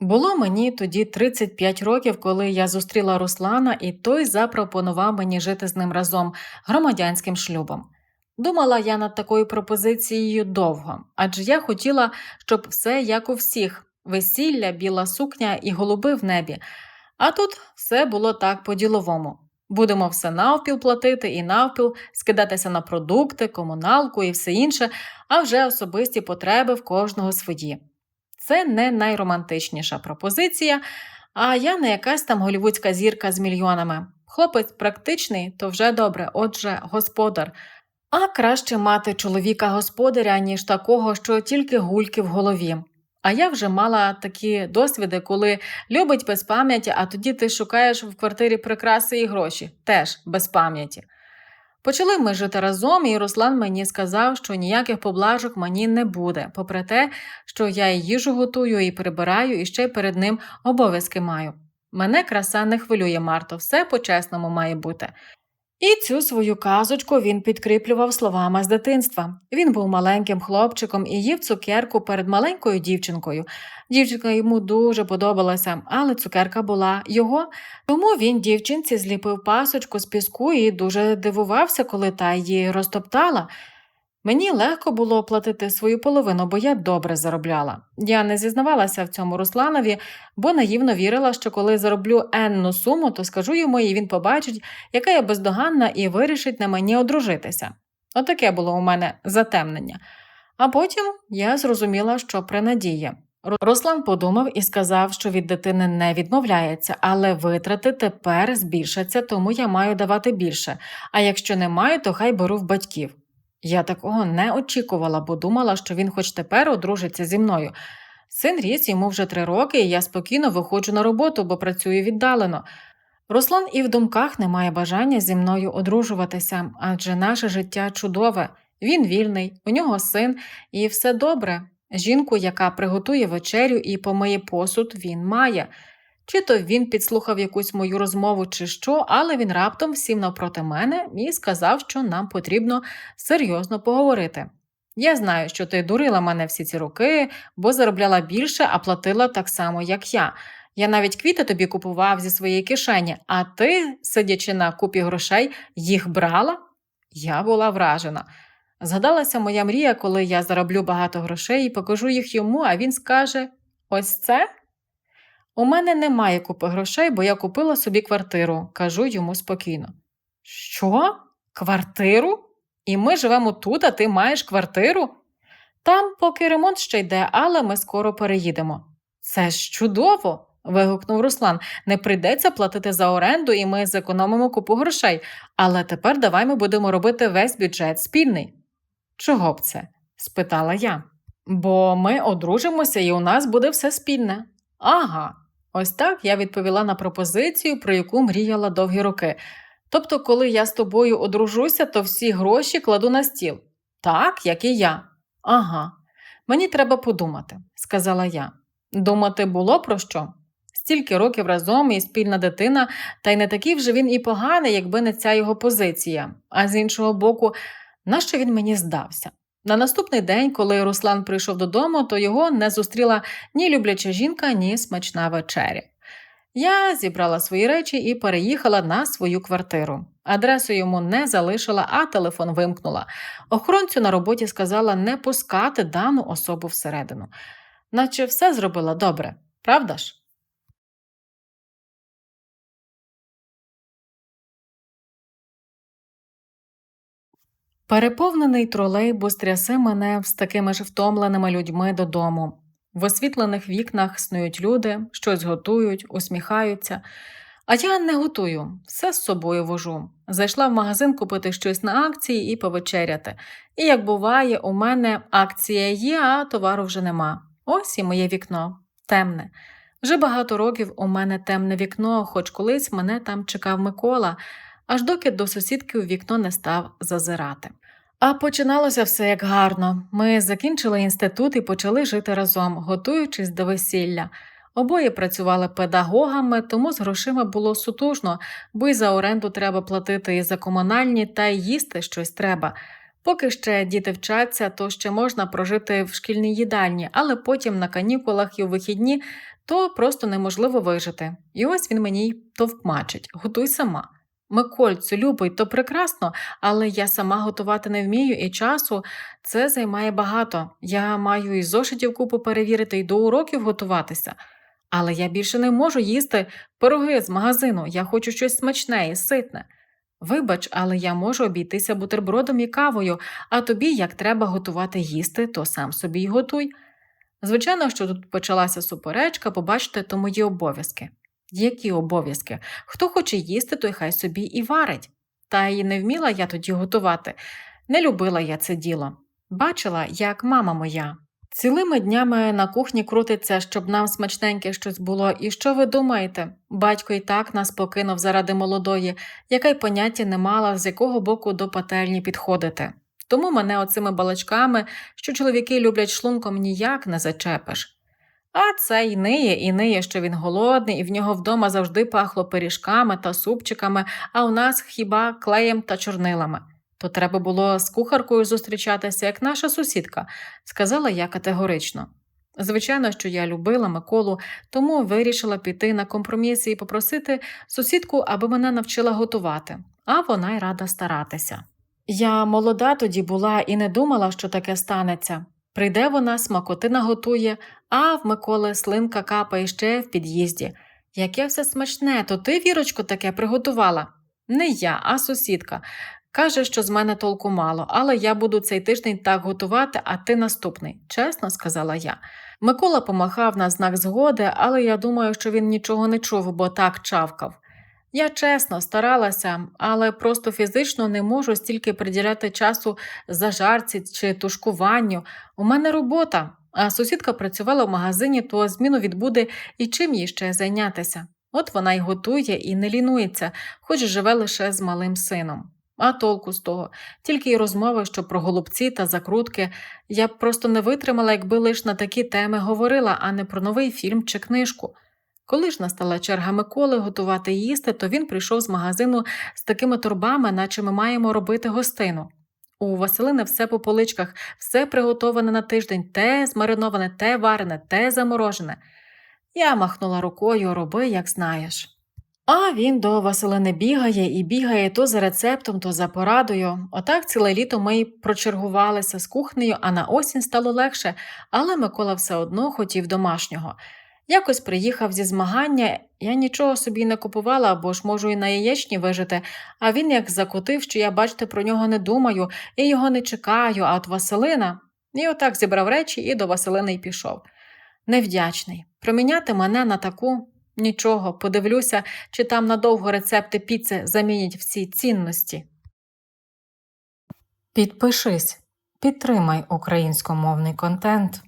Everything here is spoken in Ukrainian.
Було мені тоді 35 років, коли я зустріла Руслана, і той запропонував мені жити з ним разом громадянським шлюбом. Думала я над такою пропозицією довго, адже я хотіла, щоб все як у всіх весілля, біла сукня і голуби в небі. А тут все було так по-діловому. Будемо все навпіл платити і навпіл скидатися на продукти, комуналку і все інше, а вже особисті потреби в кожного свої. Це не найромантичніша пропозиція, а я не якась там голівудська зірка з мільйонами. Хлопець практичний, то вже добре, отже, господар. А краще мати чоловіка господаря, ніж такого, що тільки гульки в голові. А я вже мала такі досвіди, коли любить без пам'яті, а тоді ти шукаєш в квартирі прикраси і гроші, теж без пам'яті. Почали ми жити разом, і Руслан мені сказав, що ніяких поблажок мені не буде, попри те, що я і їжу готую, і прибираю, і ще перед ним обов'язки маю. Мене краса не хвилює, Марто, все по-чесному має бути. І цю свою казочку він підкріплював словами з дитинства. Він був маленьким хлопчиком і їв цукерку перед маленькою дівчинкою. Дівчинка йому дуже подобалася, але цукерка була його, тому він дівчинці зліпив пасочку з піску і дуже дивувався, коли та її розтоптала. Мені легко було оплатити свою половину, бо я добре заробляла. Я не зізнавалася в цьому Русланові, бо наївно вірила, що коли зароблю енну суму, то скажу йому, і він побачить, яка я бездоганна, і вирішить на мені одружитися. Отаке було у мене затемнення. А потім я зрозуміла, що принадіє. Руслан подумав і сказав, що від дитини не відмовляється, але витрати тепер збільшаться, тому я маю давати більше. А якщо не маю, то хай беру в батьків. Я такого не очікувала, бо думала, що він хоч тепер одружиться зі мною. Син ріс йому вже три роки, і я спокійно виходжу на роботу, бо працюю віддалено. Руслан і в думках не має бажання зі мною одружуватися, адже наше життя чудове, він вільний, у нього син, і все добре. Жінку, яка приготує вечерю і помиє посуд, він має. Чи то він підслухав якусь мою розмову, чи що, але він раптом сів навпроти мене і сказав, що нам потрібно серйозно поговорити. Я знаю, що ти дурила мене всі ці роки, бо заробляла більше, а платила так само, як я. Я навіть квіти тобі купував зі своєї кишені, а ти, сидячи на купі грошей, їх брала? Я була вражена. Згадалася моя мрія, коли я зароблю багато грошей і покажу їх йому, а він скаже: Ось це? У мене немає купи грошей, бо я купила собі квартиру, кажу йому спокійно. Що? Квартиру? І ми живемо тут, а ти маєш квартиру? Там поки ремонт ще йде, але ми скоро переїдемо. Це ж чудово. вигукнув Руслан. Не прийдеться платити за оренду, і ми зекономимо купу грошей. Але тепер давай ми будемо робити весь бюджет спільний. Чого б це? спитала я. Бо ми одружимося і у нас буде все спільне. Ага, Ось так я відповіла на пропозицію, про яку мріяла довгі роки. Тобто, коли я з тобою одружуся, то всі гроші кладу на стіл. Так, як і я. Ага, мені треба подумати, сказала я. Думати було про що? Стільки років разом і спільна дитина, та й не такий вже він і поганий, якби не ця його позиція. А з іншого боку, нащо він мені здався? На наступний день, коли Руслан прийшов додому, то його не зустріла ні любляча жінка, ні смачна вечеря. Я зібрала свої речі і переїхала на свою квартиру. Адресу йому не залишила, а телефон вимкнула. Охоронцю на роботі сказала не пускати дану особу всередину. Наче все зробила добре, правда ж? Переповнений тролейбус трясе мене з такими ж втомленими людьми додому. В освітлених вікнах снують люди, щось готують, усміхаються. А я не готую, все з собою вожу. Зайшла в магазин купити щось на акції і повечеряти. І, як буває, у мене акція є, а товару вже нема. Ось і моє вікно темне. Вже багато років у мене темне вікно, хоч колись мене там чекав Микола, аж доки до сусідки у вікно не став зазирати. А починалося все як гарно. Ми закінчили інститут і почали жити разом, готуючись до весілля. Обоє працювали педагогами, тому з грошима було сутужно, бо й за оренду треба платити і за комунальні, та й їсти щось треба. Поки ще діти вчаться, то ще можна прожити в шкільній їдальні, але потім на канікулах і у вихідні то просто неможливо вижити. І ось він мені товкмачить готуй сама. Микольцю, любий, то прекрасно, але я сама готувати не вмію, і часу це займає багато. Я маю і зошитів купу перевірити, і до уроків готуватися. Але я більше не можу їсти пироги з магазину, я хочу щось смачне і ситне. Вибач, але я можу обійтися бутербродом і кавою, а тобі, як треба готувати їсти, то сам собі й готуй. Звичайно, що тут почалася суперечка, побачите, то мої обов'язки. Які обов'язки? Хто хоче їсти, той хай собі і варить. Та й не вміла я тоді готувати. Не любила я це діло. Бачила, як мама моя. Цілими днями на кухні крутиться, щоб нам смачненьке щось було. І що ви думаєте? Батько і так нас покинув заради молодої, яка й поняття не мала, з якого боку до пательні підходити. Тому мене оцими балачками, що чоловіки люблять шлунком, ніяк не зачепиш. А це і ниє, і ниє, що він голодний, і в нього вдома завжди пахло пиріжками та супчиками, а у нас хіба клеєм та чорнилами. То треба було з кухаркою зустрічатися, як наша сусідка, сказала я категорично. Звичайно, що я любила Миколу, тому вирішила піти на компроміс і попросити сусідку, аби мене навчила готувати, а вона й рада старатися. Я молода тоді була і не думала, що таке станеться. Прийде вона, смакотина готує, а в Миколи слинка капає ще в під'їзді. Яке все смачне, то ти, Вірочко, таке приготувала? Не я, а сусідка. Каже, що з мене толку мало, але я буду цей тиждень так готувати, а ти наступний, чесно сказала я. Микола помахав на знак згоди, але я думаю, що він нічого не чув, бо так чавкав. Я чесно старалася, але просто фізично не можу стільки приділяти часу зажарці чи тушкуванню. У мене робота, а сусідка працювала в магазині, то зміну відбуде і чим їй ще зайнятися. От вона й готує і не лінується, хоч живе лише з малим сином. А толку з того, тільки й розмови, що про голубці та закрутки, я б просто не витримала, якби лиш на такі теми говорила, а не про новий фільм чи книжку. Коли ж настала черга Миколи готувати їсти, то він прийшов з магазину з такими торбами, наче ми маємо робити гостину. У Василини все по поличках, все приготоване на тиждень, те змариноване, те варене, те заморожене. Я махнула рукою, роби, як знаєш. А він до Василини бігає і бігає то за рецептом, то за порадою. Отак ціле літо ми й прочергувалися з кухнею, а на осінь стало легше, але Микола все одно хотів домашнього. Якось приїхав зі змагання, я нічого собі не купувала, бо ж можу і на яєчні вижити, а він як закотив, що я, бачите, про нього не думаю, і його не чекаю, а от Василина. І отак зібрав речі і до Василини й пішов. Невдячний. Проміняти мене на таку нічого, подивлюся, чи там надовго рецепти піци замінять всі цінності. Підпишись, підтримай українськомовний контент.